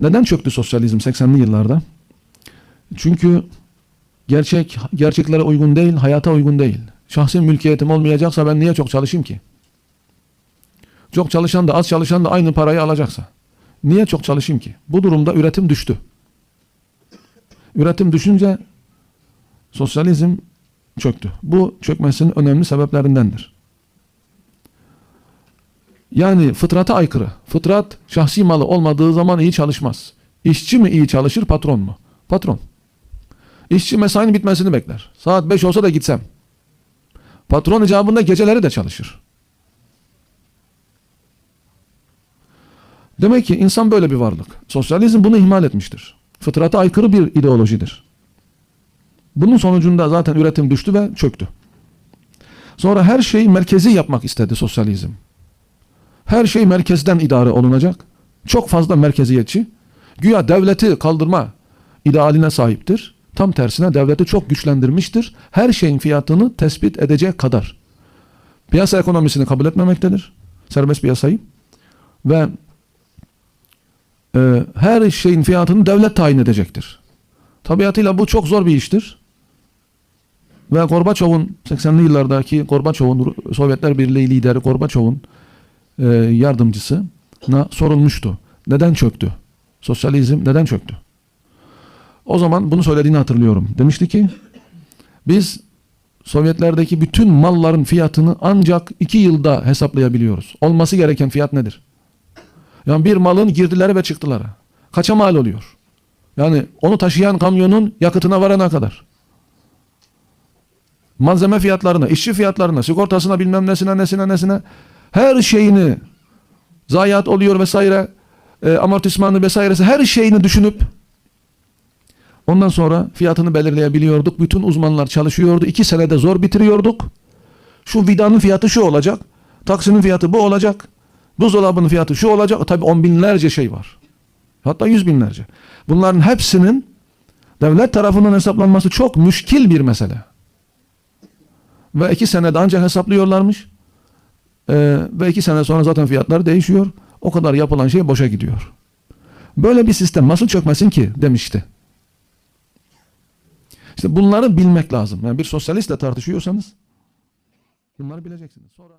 Neden çöktü sosyalizm 80'li yıllarda? Çünkü gerçek gerçeklere uygun değil, hayata uygun değil. Şahsi mülkiyetim olmayacaksa ben niye çok çalışayım ki? Çok çalışan da az çalışan da aynı parayı alacaksa. Niye çok çalışayım ki? Bu durumda üretim düştü. Üretim düşünce sosyalizm çöktü. Bu çökmesinin önemli sebeplerindendir. Yani fıtrata aykırı. Fıtrat şahsi malı olmadığı zaman iyi çalışmaz. İşçi mi iyi çalışır, patron mu? Patron. İşçi mesainin bitmesini bekler. Saat 5 olsa da gitsem. Patron icabında geceleri de çalışır. Demek ki insan böyle bir varlık. Sosyalizm bunu ihmal etmiştir. Fıtrata aykırı bir ideolojidir. Bunun sonucunda zaten üretim düştü ve çöktü. Sonra her şeyi merkezi yapmak istedi sosyalizm. Her şey merkezden idare olunacak. Çok fazla merkeziyetçi. Güya devleti kaldırma idealine sahiptir. Tam tersine devleti çok güçlendirmiştir. Her şeyin fiyatını tespit edecek kadar. Piyasa ekonomisini kabul etmemektedir. Serbest piyasayı. Ve e, her şeyin fiyatını devlet tayin edecektir. Tabiatıyla bu çok zor bir iştir. Ve Gorbaçov'un 80'li yıllardaki Gorbaçov'un Sovyetler Birliği lideri Gorbaçov'un e, yardımcısına sorulmuştu. Neden çöktü? Sosyalizm neden çöktü? O zaman bunu söylediğini hatırlıyorum. Demişti ki biz Sovyetlerdeki bütün malların fiyatını ancak iki yılda hesaplayabiliyoruz. Olması gereken fiyat nedir? Yani bir malın girdileri ve çıktıları. Kaça mal oluyor? Yani onu taşıyan kamyonun yakıtına varana kadar. Malzeme fiyatlarına, işçi fiyatlarına, sigortasına bilmem nesine nesine nesine her şeyini zayiat oluyor vesaire e, amortismanı vesairesi her şeyini düşünüp ondan sonra fiyatını belirleyebiliyorduk. Bütün uzmanlar çalışıyordu. iki senede zor bitiriyorduk. Şu vidanın fiyatı şu olacak. Taksinin fiyatı bu olacak. Buzdolabının fiyatı şu olacak. Tabi on binlerce şey var. Hatta yüz binlerce. Bunların hepsinin devlet tarafından hesaplanması çok müşkil bir mesele. Ve iki senede ancak hesaplıyorlarmış. Ee, ve iki sene sonra zaten fiyatlar değişiyor. O kadar yapılan şey boşa gidiyor. Böyle bir sistem nasıl çökmesin ki demişti. İşte bunları bilmek lazım. Yani bir sosyalistle tartışıyorsanız bunları bileceksiniz. Sonra